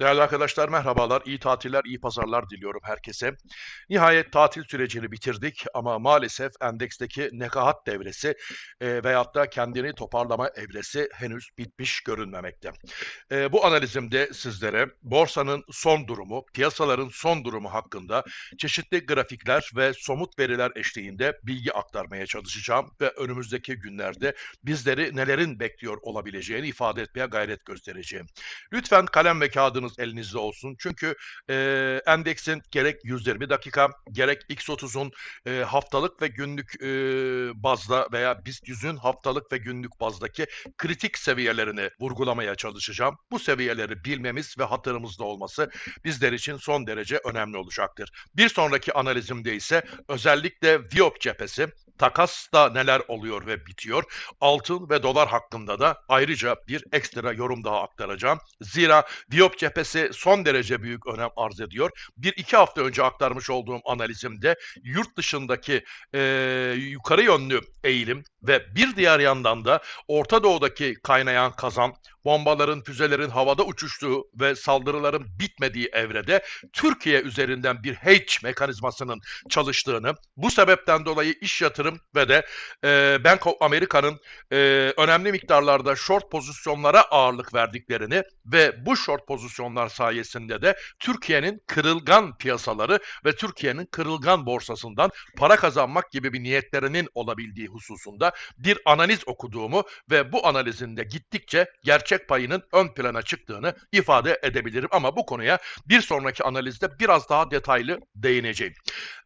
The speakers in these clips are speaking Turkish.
Değerli arkadaşlar merhabalar, iyi tatiller, iyi pazarlar diliyorum herkese. Nihayet tatil sürecini bitirdik ama maalesef endeksteki nekahat devresi e, veyahut da kendini toparlama evresi henüz bitmiş görünmemekte. E, bu analizimde sizlere borsanın son durumu, piyasaların son durumu hakkında çeşitli grafikler ve somut veriler eşliğinde bilgi aktarmaya çalışacağım ve önümüzdeki günlerde bizleri nelerin bekliyor olabileceğini ifade etmeye gayret göstereceğim. Lütfen kalem ve kağıdınız elinizde olsun. Çünkü e, endeksin gerek 120 dakika gerek X30'un e, haftalık ve günlük e, bazda veya BIST 100'ün haftalık ve günlük bazdaki kritik seviyelerini vurgulamaya çalışacağım. Bu seviyeleri bilmemiz ve hatırımızda olması bizler için son derece önemli olacaktır. Bir sonraki analizimde ise özellikle Viyop cephesi takasta neler oluyor ve bitiyor. Altın ve dolar hakkında da ayrıca bir ekstra yorum daha aktaracağım. Zira Viyop cephesi son derece büyük önem arz ediyor. Bir iki hafta önce aktarmış olduğum analizimde yurt dışındaki e, yukarı yönlü eğilim ve bir diğer yandan da Orta Doğu'daki kaynayan kazan, bombaların, füzelerin havada uçuştuğu ve saldırıların bitmediği evrede Türkiye üzerinden bir hedge mekanizmasının çalıştığını, bu sebepten dolayı iş yatırım ve de e, Bank of America'nın e, önemli miktarlarda short pozisyonlara ağırlık verdiklerini ve bu short pozisyonlar sayesinde de Türkiye'nin kırılgan piyasaları ve Türkiye'nin kırılgan borsasından para kazanmak gibi bir niyetlerinin olabildiği hususunda bir analiz okuduğumu ve bu analizinde gittikçe gerçek payının ön plana çıktığını ifade edebilirim ama bu konuya bir sonraki analizde biraz daha detaylı değineceğim.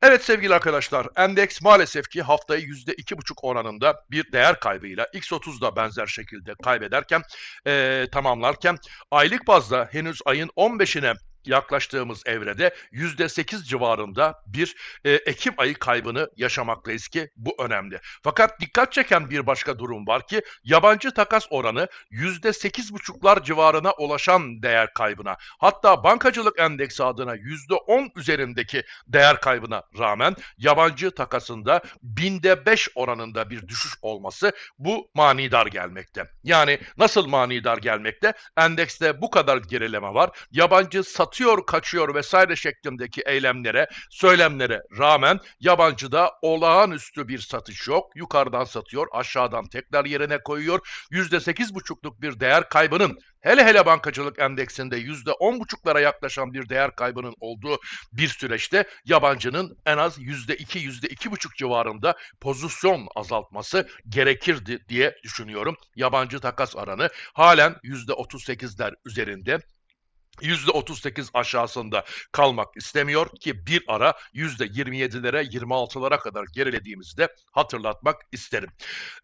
Evet sevgili arkadaşlar, endeks maalesef ki haftayı %2,5 oranında bir değer kaybıyla X30 da benzer şekilde kaybederken e, tamamlarken aylık bazda henüz ayın 15'ine yaklaştığımız evrede %8 civarında bir e, Ekim ayı kaybını yaşamaktayız ki bu önemli. Fakat dikkat çeken bir başka durum var ki yabancı takas oranı %8,5'lar civarına ulaşan değer kaybına hatta bankacılık endeksi adına %10 üzerindeki değer kaybına rağmen yabancı takasında binde 5 oranında bir düşüş olması bu manidar gelmekte. Yani nasıl manidar gelmekte? Endekste bu kadar gerileme var. Yabancı satış atıyor, kaçıyor vesaire şeklindeki eylemlere, söylemlere rağmen yabancıda olağanüstü bir satış yok. Yukarıdan satıyor, aşağıdan tekrar yerine koyuyor. %8,5'luk bir değer kaybının hele hele bankacılık endeksinde %10,5'lara yaklaşan bir değer kaybının olduğu bir süreçte yabancının en az %2, %2,5 civarında pozisyon azaltması gerekirdi diye düşünüyorum. Yabancı takas aranı halen %38'ler üzerinde. %38 aşağısında kalmak istemiyor ki bir ara %27'lere 26'lara kadar gerilediğimizde hatırlatmak isterim.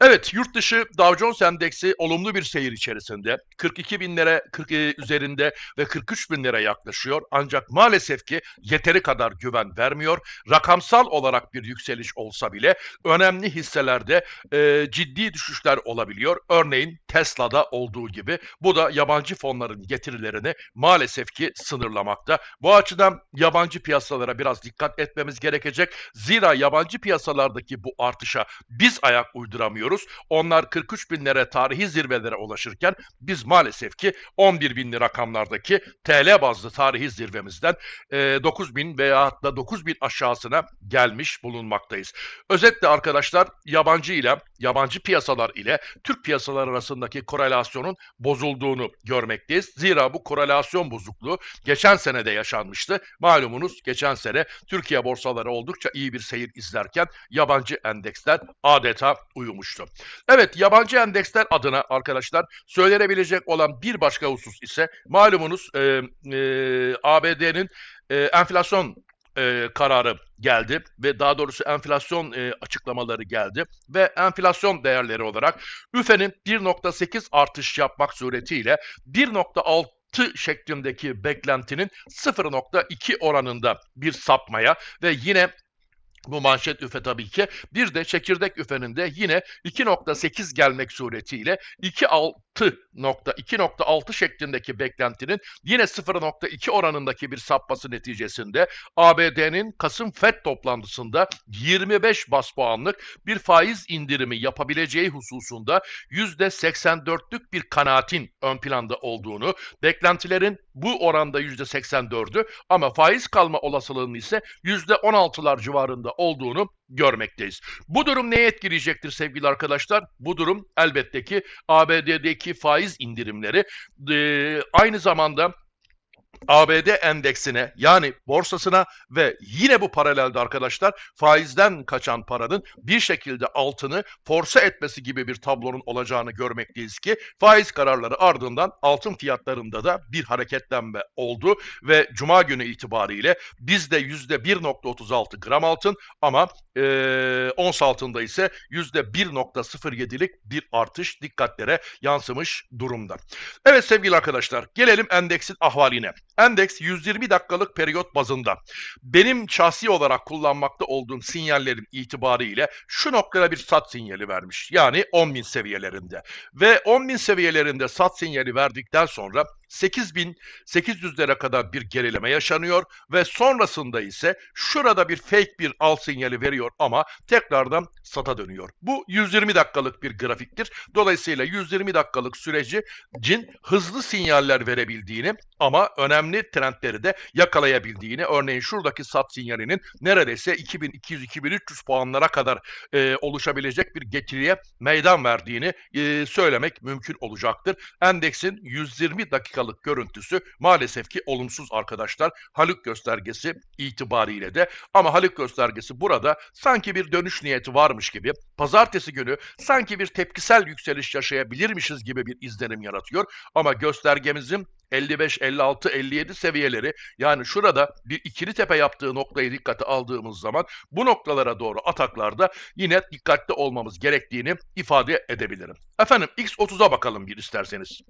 Evet yurt dışı Dow Jones Endeksi olumlu bir seyir içerisinde 42 binlere 40 e, üzerinde ve 43 binlere yaklaşıyor ancak maalesef ki yeteri kadar güven vermiyor. Rakamsal olarak bir yükseliş olsa bile önemli hisselerde e, ciddi düşüşler olabiliyor. Örneğin Tesla'da olduğu gibi bu da yabancı fonların getirilerini maalesef maalesef ki sınırlamakta. Bu açıdan yabancı piyasalara biraz dikkat etmemiz gerekecek. Zira yabancı piyasalardaki bu artışa biz ayak uyduramıyoruz. Onlar 43 binlere tarihi zirvelere ulaşırken biz maalesef ki 11 binli rakamlardaki TL bazlı tarihi zirvemizden e, 9 bin veya da 9 bin aşağısına gelmiş bulunmaktayız. Özetle arkadaşlar yabancı ile yabancı piyasalar ile Türk piyasalar arasındaki korelasyonun bozulduğunu görmekteyiz. Zira bu korelasyon bozukluğu geçen sene de yaşanmıştı. Malumunuz geçen sene Türkiye borsaları oldukça iyi bir seyir izlerken yabancı endeksler adeta uyumuştu. Evet yabancı endeksler adına arkadaşlar söylenebilecek olan bir başka husus ise malumunuz e, e, ABD'nin e, enflasyon e, kararı geldi ve daha doğrusu enflasyon e, açıklamaları geldi ve enflasyon değerleri olarak ÜFE'nin 1.8 artış yapmak suretiyle 1.6 şeklindeki beklentinin 0.2 oranında bir sapmaya ve yine Bu manşet üfe tabii ki. Bir de çekirdek üfenin de yine 2.8 gelmek suretiyle 2.6 şeklindeki beklentinin yine 0.2 oranındaki bir sapması neticesinde ABD'nin Kasım FED toplantısında 25 bas puanlık bir faiz indirimi yapabileceği hususunda %84'lük bir kanaatin ön planda olduğunu, beklentilerin bu oranda %84'ü ama faiz kalma olasılığının ise %16'lar civarında olduğunu görmekteyiz. Bu durum neye etkileyecektir sevgili arkadaşlar? Bu durum elbette ki ABD'deki faiz indirimleri e, aynı zamanda ABD endeksine yani borsasına ve yine bu paralelde arkadaşlar faizden kaçan paranın bir şekilde altını force etmesi gibi bir tablonun olacağını görmekteyiz ki faiz kararları ardından altın fiyatlarında da bir hareketlenme oldu ve cuma günü itibariyle bizde %1.36 gram altın ama e, ons altında ise %1.07'lik bir artış dikkatlere yansımış durumda. Evet sevgili arkadaşlar gelelim endeksin ahvaline. Endeks 120 dakikalık periyot bazında benim şahsi olarak kullanmakta olduğum sinyallerim itibariyle şu noktada bir sat sinyali vermiş. Yani 10.000 seviyelerinde. Ve 10.000 seviyelerinde sat sinyali verdikten sonra 8800'lere kadar bir gerileme yaşanıyor ve sonrasında ise şurada bir fake bir al sinyali veriyor ama tekrardan sata dönüyor. Bu 120 dakikalık bir grafiktir. Dolayısıyla 120 dakikalık süreci cin hızlı sinyaller verebildiğini ama önemli trendleri de yakalayabildiğini örneğin şuradaki sat sinyalinin neredeyse 2200-2300 puanlara kadar e, oluşabilecek bir getiriye meydan verdiğini e, söylemek mümkün olacaktır. Endeksin 120 dakikalık görüntüsü maalesef ki olumsuz arkadaşlar Haluk göstergesi itibariyle de ama Haluk göstergesi burada sanki bir dönüş niyeti varmış gibi pazartesi günü sanki bir tepkisel yükseliş yaşayabilirmişiz gibi bir izlenim yaratıyor ama göstergemizin 55, 56, 57 seviyeleri yani şurada bir ikili tepe yaptığı noktayı dikkate aldığımız zaman bu noktalara doğru ataklarda yine dikkatli olmamız gerektiğini ifade edebilirim. Efendim X30'a bakalım bir isterseniz.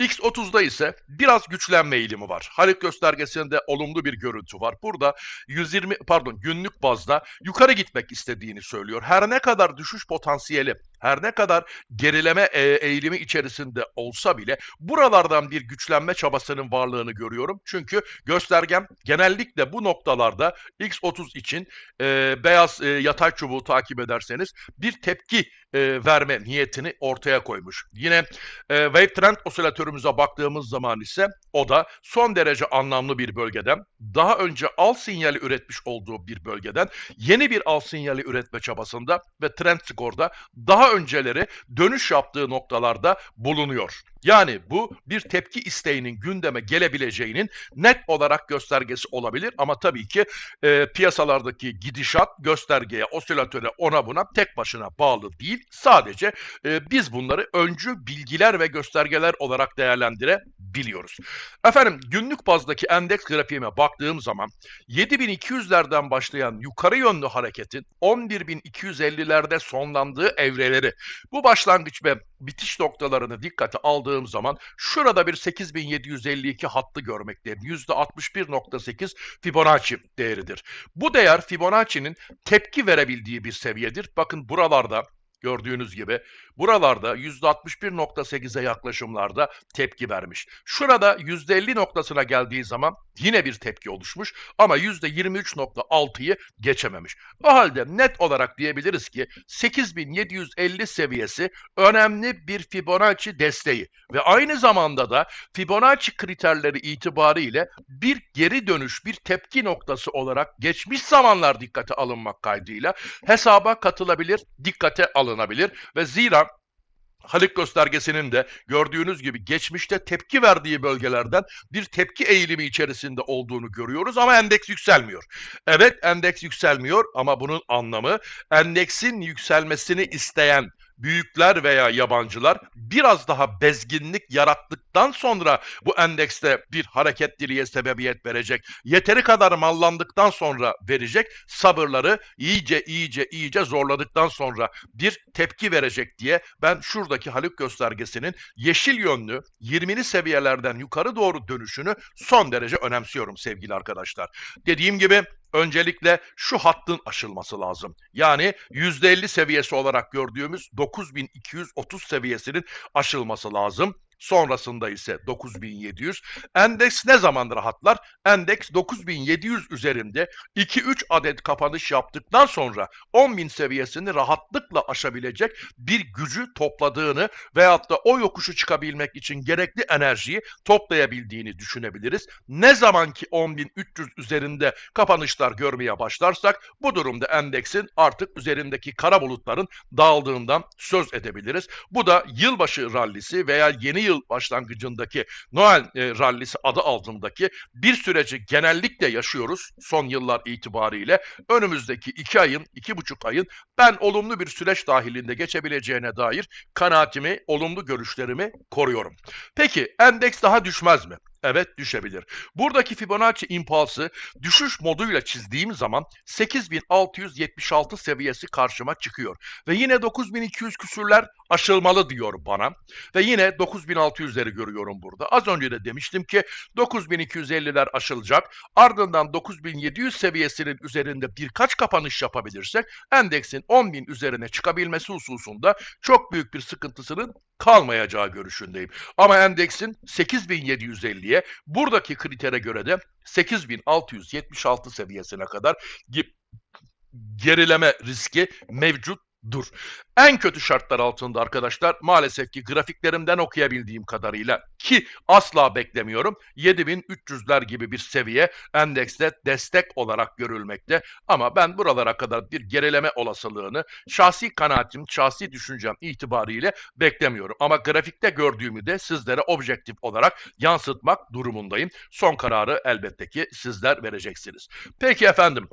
X30'da ise biraz güçlenme eğilimi var. Halit göstergesinde olumlu bir görüntü var. Burada 120 pardon günlük bazda yukarı gitmek istediğini söylüyor. Her ne kadar düşüş potansiyeli her ne kadar gerileme e, eğilimi içerisinde olsa bile buralardan bir güçlenme çabasının varlığını görüyorum. Çünkü göstergem genellikle bu noktalarda X30 için e, beyaz e, yatay çubuğu takip ederseniz bir tepki e, verme niyetini ortaya koymuş. Yine e, Wave Trend osilatörümüze baktığımız zaman ise o da son derece anlamlı bir bölgeden, daha önce al sinyali üretmiş olduğu bir bölgeden yeni bir al sinyali üretme çabasında ve Trend Score'da daha önceleri dönüş yaptığı noktalarda bulunuyor. Yani bu bir tepki isteğinin gündeme gelebileceğinin net olarak göstergesi olabilir ama tabii ki e, piyasalardaki gidişat göstergeye, osilatöre, ona buna tek başına bağlı değil. Sadece e, biz bunları öncü bilgiler ve göstergeler olarak değerlendirebiliyoruz. Efendim günlük bazdaki endeks grafiğime baktığım zaman 7200'lerden başlayan yukarı yönlü hareketin 11250'lerde sonlandığı evreleri bu başlangıç ve bitiş noktalarını dikkate aldığım zaman şurada bir 8752 hattı görmekteyim. %61.8 Fibonacci değeridir. Bu değer Fibonacci'nin tepki verebildiği bir seviyedir. Bakın buralarda Gördüğünüz gibi buralarda %61.8'e yaklaşımlarda tepki vermiş. Şurada %50 noktasına geldiği zaman yine bir tepki oluşmuş ama %23.6'yı geçememiş. O halde net olarak diyebiliriz ki 8750 seviyesi önemli bir Fibonacci desteği ve aynı zamanda da Fibonacci kriterleri itibariyle bir geri dönüş, bir tepki noktası olarak geçmiş zamanlar dikkate alınmak kaydıyla hesaba katılabilir, dikkate alınabilir ve zira Halik göstergesinin de gördüğünüz gibi geçmişte tepki verdiği bölgelerden bir tepki eğilimi içerisinde olduğunu görüyoruz ama endeks yükselmiyor. Evet endeks yükselmiyor ama bunun anlamı endeksin yükselmesini isteyen büyükler veya yabancılar biraz daha bezginlik yarattıktan sonra bu endekste bir hareketliliğe sebebiyet verecek. Yeteri kadar mallandıktan sonra verecek. Sabırları iyice iyice iyice zorladıktan sonra bir tepki verecek diye ben şuradaki Haluk göstergesinin yeşil yönlü 20'li seviyelerden yukarı doğru dönüşünü son derece önemsiyorum sevgili arkadaşlar. Dediğim gibi Öncelikle şu hattın aşılması lazım. Yani %50 seviyesi olarak gördüğümüz 9230 seviyesinin aşılması lazım. Sonrasında ise 9700. Endeks ne zaman rahatlar? Endeks 9700 üzerinde 2-3 adet kapanış yaptıktan sonra 10.000 seviyesini rahatlıkla aşabilecek bir gücü topladığını veyahut da o yokuşu çıkabilmek için gerekli enerjiyi toplayabildiğini düşünebiliriz. Ne zaman ki 10.300 üzerinde kapanışlar görmeye başlarsak bu durumda endeksin artık üzerindeki kara bulutların dağıldığından söz edebiliriz. Bu da yılbaşı rallisi veya yeni yıl başlangıcındaki Noel e, rallisi adı altındaki bir süreci genellikle yaşıyoruz son yıllar itibariyle. Önümüzdeki iki ayın, iki buçuk ayın ben olumlu bir süreç dahilinde geçebileceğine dair kanaatimi, olumlu görüşlerimi koruyorum. Peki endeks daha düşmez mi? Evet düşebilir. Buradaki Fibonacci impulsı düşüş moduyla çizdiğim zaman 8676 seviyesi karşıma çıkıyor. Ve yine 9200 küsürler aşılmalı diyor bana. Ve yine 9600'leri görüyorum burada. Az önce de demiştim ki 9250'ler aşılacak. Ardından 9700 seviyesinin üzerinde birkaç kapanış yapabilirsek endeksin 10.000 üzerine çıkabilmesi hususunda çok büyük bir sıkıntısının kalmayacağı görüşündeyim. Ama endeksin 8750'ye buradaki kritere göre de 8676 seviyesine kadar gerileme riski mevcut dur. En kötü şartlar altında arkadaşlar maalesef ki grafiklerimden okuyabildiğim kadarıyla ki asla beklemiyorum 7300'ler gibi bir seviye endekste destek olarak görülmekte ama ben buralara kadar bir gerileme olasılığını şahsi kanaatim, şahsi düşüncem itibariyle beklemiyorum. Ama grafikte gördüğümü de sizlere objektif olarak yansıtmak durumundayım. Son kararı elbette ki sizler vereceksiniz. Peki efendim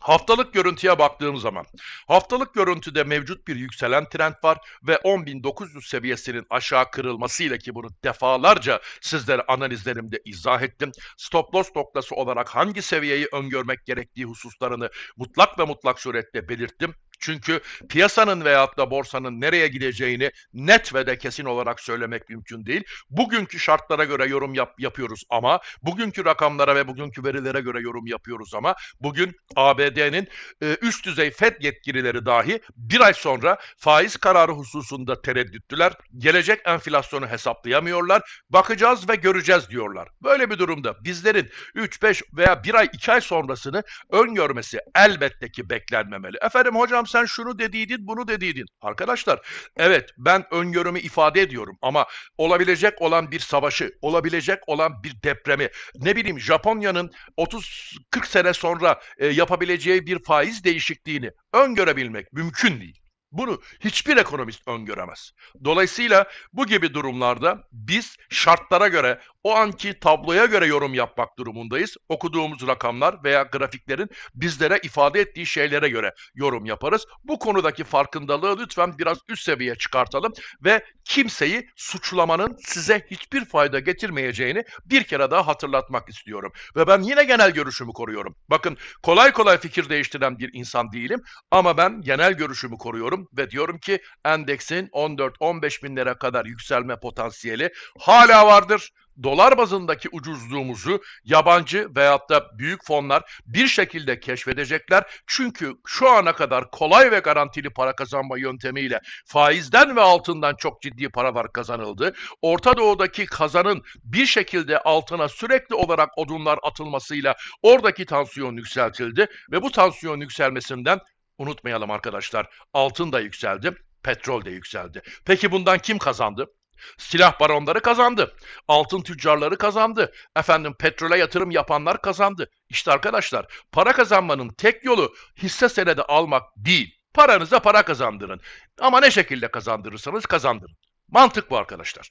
Haftalık görüntüye baktığım zaman haftalık görüntüde mevcut bir yükselen trend var ve 10.900 seviyesinin aşağı kırılmasıyla ki bunu defalarca sizlere analizlerimde izah ettim. Stop loss noktası olarak hangi seviyeyi öngörmek gerektiği hususlarını mutlak ve mutlak surette belirttim. Çünkü piyasanın veyahut da borsanın nereye gideceğini net ve de kesin olarak söylemek mümkün değil. Bugünkü şartlara göre yorum yap, yapıyoruz ama bugünkü rakamlara ve bugünkü verilere göre yorum yapıyoruz ama bugün ABD'nin e, üst düzey FED yetkilileri dahi bir ay sonra faiz kararı hususunda tereddüttüler. Gelecek enflasyonu hesaplayamıyorlar. Bakacağız ve göreceğiz diyorlar. Böyle bir durumda bizlerin 3, 5 veya bir ay 2 ay sonrasını öngörmesi elbette ki beklenmemeli. Efendim hocam sen şunu dediydin, bunu dediydin. Arkadaşlar, evet ben öngörümü ifade ediyorum ama olabilecek olan bir savaşı, olabilecek olan bir depremi, ne bileyim Japonya'nın 30-40 sene sonra e, yapabileceği bir faiz değişikliğini öngörebilmek mümkün değil. Bunu hiçbir ekonomist öngöremez. Dolayısıyla bu gibi durumlarda biz şartlara göre, o anki tabloya göre yorum yapmak durumundayız. Okuduğumuz rakamlar veya grafiklerin bizlere ifade ettiği şeylere göre yorum yaparız. Bu konudaki farkındalığı lütfen biraz üst seviyeye çıkartalım ve kimseyi suçlamanın size hiçbir fayda getirmeyeceğini bir kere daha hatırlatmak istiyorum. Ve ben yine genel görüşümü koruyorum. Bakın kolay kolay fikir değiştiren bir insan değilim ama ben genel görüşümü koruyorum ve diyorum ki endeksin 14-15 binlere kadar yükselme potansiyeli hala vardır dolar bazındaki ucuzluğumuzu yabancı veyahut da büyük fonlar bir şekilde keşfedecekler. Çünkü şu ana kadar kolay ve garantili para kazanma yöntemiyle faizden ve altından çok ciddi paralar kazanıldı. Orta Doğu'daki kazanın bir şekilde altına sürekli olarak odunlar atılmasıyla oradaki tansiyon yükseltildi ve bu tansiyon yükselmesinden Unutmayalım arkadaşlar altın da yükseldi, petrol de yükseldi. Peki bundan kim kazandı? Silah baronları kazandı. Altın tüccarları kazandı. Efendim petrole yatırım yapanlar kazandı. İşte arkadaşlar para kazanmanın tek yolu hisse senedi almak değil. Paranıza para kazandırın. Ama ne şekilde kazandırırsanız kazandırın. Mantık bu arkadaşlar.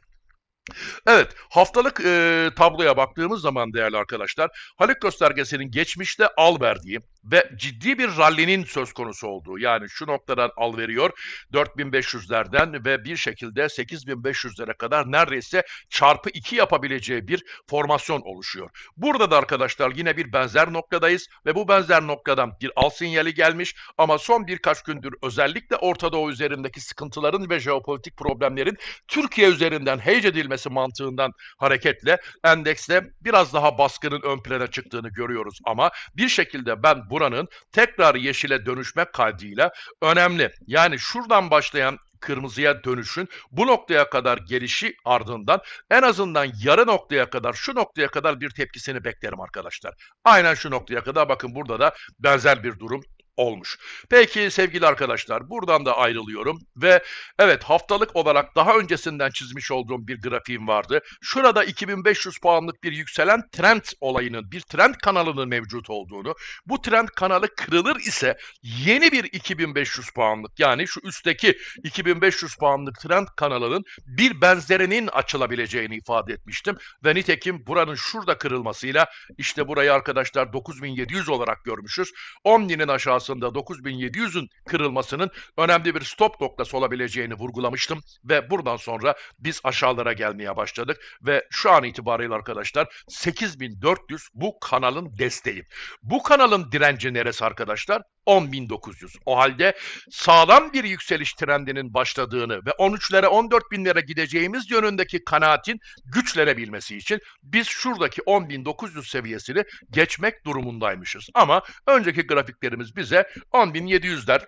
Evet, haftalık e, tabloya baktığımız zaman değerli arkadaşlar, Haluk göstergesinin geçmişte al verdiği ve ciddi bir rallinin söz konusu olduğu, yani şu noktadan al veriyor, 4500'lerden ve bir şekilde 8500'lere kadar neredeyse çarpı 2 yapabileceği bir formasyon oluşuyor. Burada da arkadaşlar yine bir benzer noktadayız ve bu benzer noktadan bir al sinyali gelmiş ama son birkaç gündür özellikle Orta Doğu üzerindeki sıkıntıların ve jeopolitik problemlerin Türkiye üzerinden heyc edilmesi göstermesi mantığından hareketle endekste biraz daha baskının ön plana çıktığını görüyoruz ama bir şekilde ben buranın tekrar yeşile dönüşme kaydıyla önemli. Yani şuradan başlayan kırmızıya dönüşün bu noktaya kadar gelişi ardından en azından yarı noktaya kadar şu noktaya kadar bir tepkisini beklerim arkadaşlar. Aynen şu noktaya kadar bakın burada da benzer bir durum olmuş. Peki sevgili arkadaşlar buradan da ayrılıyorum ve evet haftalık olarak daha öncesinden çizmiş olduğum bir grafiğim vardı. Şurada 2500 puanlık bir yükselen trend olayının, bir trend kanalının mevcut olduğunu, bu trend kanalı kırılır ise yeni bir 2500 puanlık yani şu üstteki 2500 puanlık trend kanalının bir benzerinin açılabileceğini ifade etmiştim ve nitekim buranın şurada kırılmasıyla işte burayı arkadaşlar 9700 olarak görmüşüz. 10.000'in aşağısı aslında 9700'ün kırılmasının önemli bir stop noktası olabileceğini vurgulamıştım ve buradan sonra biz aşağılara gelmeye başladık ve şu an itibariyle arkadaşlar 8400 bu kanalın desteği. Bu kanalın direnci neresi arkadaşlar? 10.900. O halde sağlam bir yükseliş trendinin başladığını ve 13'lere 14.000'lere gideceğimiz yönündeki kanaatin güçlenebilmesi için biz şuradaki 10.900 seviyesini geçmek durumundaymışız. Ama önceki grafiklerimiz bize 10.700'ler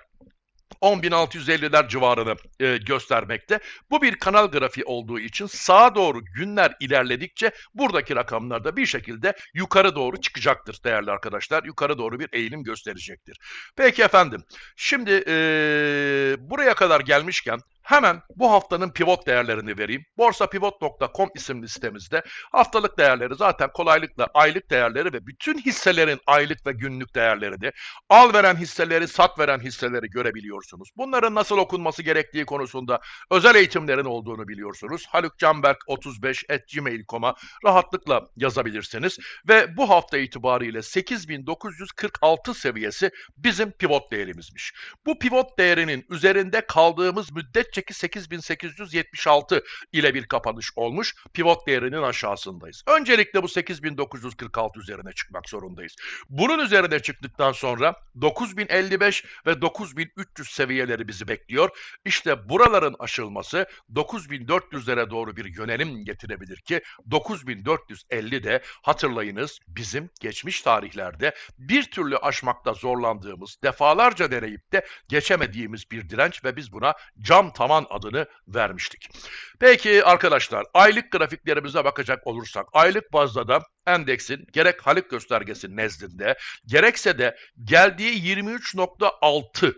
10.650'ler civarını e, göstermekte. Bu bir kanal grafiği olduğu için sağa doğru günler ilerledikçe buradaki rakamlar da bir şekilde yukarı doğru çıkacaktır değerli arkadaşlar. Yukarı doğru bir eğilim gösterecektir. Peki efendim, şimdi e, buraya kadar gelmişken Hemen bu haftanın pivot değerlerini vereyim. borsapivot.com isimli sitemizde haftalık değerleri zaten kolaylıkla aylık değerleri ve bütün hisselerin aylık ve günlük değerlerini, al veren hisseleri, sat veren hisseleri görebiliyorsunuz. Bunların nasıl okunması gerektiği konusunda özel eğitimlerin olduğunu biliyorsunuz. halukcanberk35.gmail.com'a rahatlıkla yazabilirsiniz. Ve bu hafta itibariyle 8946 seviyesi bizim pivot değerimizmiş. Bu pivot değerinin üzerinde kaldığımız müddetçe önceki 8876 ile bir kapanış olmuş. Pivot değerinin aşağısındayız. Öncelikle bu 8946 üzerine çıkmak zorundayız. Bunun üzerine çıktıktan sonra 9055 ve 9300 seviyeleri bizi bekliyor. İşte buraların aşılması 9400'lere doğru bir yönelim getirebilir ki 9450 de hatırlayınız bizim geçmiş tarihlerde bir türlü aşmakta zorlandığımız, defalarca deneyip de geçemediğimiz bir direnç ve biz buna cam tavan adını vermiştik. Peki arkadaşlar aylık grafiklerimize bakacak olursak aylık bazda da endeksin gerek Halik göstergesi nezdinde gerekse de geldiği 23.6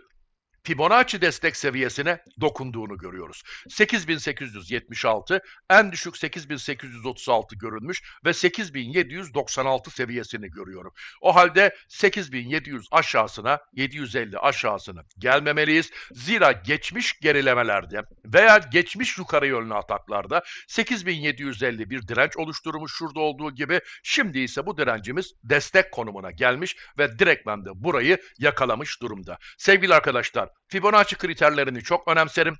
Fibonacci destek seviyesine dokunduğunu görüyoruz. 8876, en düşük 8836 görünmüş ve 8796 seviyesini görüyorum. O halde 8700 aşağısına, 750 aşağısına gelmemeliyiz. Zira geçmiş gerilemelerde veya geçmiş yukarı yönlü ataklarda 8750 bir direnç oluşturmuş şurada olduğu gibi. Şimdi ise bu direncimiz destek konumuna gelmiş ve direktmen de burayı yakalamış durumda. Sevgili arkadaşlar, Fibonacci kriterlerini çok önemserim.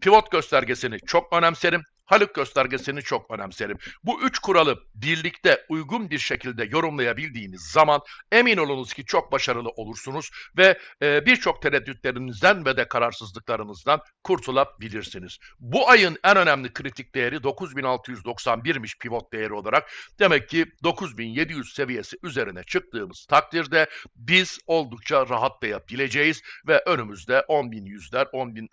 Pivot göstergesini çok önemserim. Haluk göstergesini çok önemserim. Bu üç kuralı birlikte uygun bir şekilde yorumlayabildiğiniz zaman emin olunuz ki çok başarılı olursunuz ve e, birçok tereddütlerinizden ve de kararsızlıklarınızdan kurtulabilirsiniz. Bu ayın en önemli kritik değeri 9691'miş pivot değeri olarak. Demek ki 9700 seviyesi üzerine çıktığımız takdirde biz oldukça rahatlayabileceğiz ve önümüzde 10.100'ler, 10.000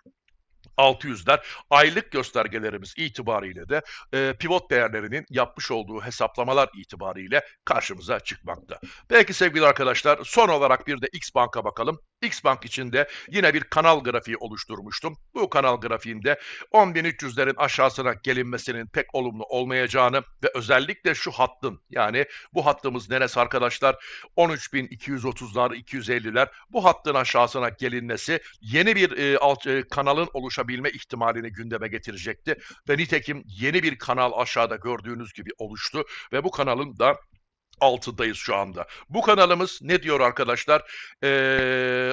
600'ler aylık göstergelerimiz itibariyle de e, pivot değerlerinin yapmış olduğu hesaplamalar itibariyle karşımıza çıkmakta. Peki sevgili arkadaşlar son olarak bir de X Bank'a bakalım. X Bank içinde yine bir kanal grafiği oluşturmuştum. Bu kanal grafiğinde 10.300'lerin aşağısına gelinmesinin pek olumlu olmayacağını ve özellikle şu hattın yani bu hattımız neresi arkadaşlar? 13.230'lar, 250'ler bu hattın aşağısına gelinmesi yeni bir e, alt, e, kanalın oluşabilme ihtimalini gündeme getirecekti. Ve nitekim yeni bir kanal aşağıda gördüğünüz gibi oluştu ve bu kanalın da altındayız şu anda. Bu kanalımız ne diyor arkadaşlar? Ee,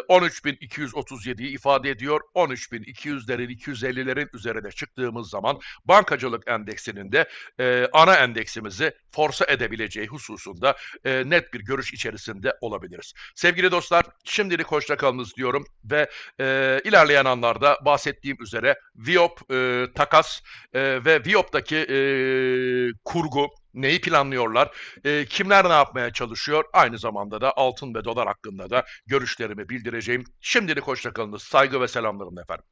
13.237'yi ifade ediyor. 13.200'lerin 250'lerin üzerine çıktığımız zaman bankacılık endeksinin de e, ana endeksimizi forsa edebileceği hususunda e, net bir görüş içerisinde olabiliriz. Sevgili dostlar şimdilik hoşça kalınız diyorum ve e, ilerleyen anlarda bahsettiğim üzere Viop e, takas e, ve Viop'taki e, kurgu neyi planlıyorlar, e, kimler ne yapmaya çalışıyor aynı zamanda da altın ve dolar hakkında da görüşlerimi bildireceğim. Şimdilik hoşça kalınız. Saygı ve selamlarım efendim.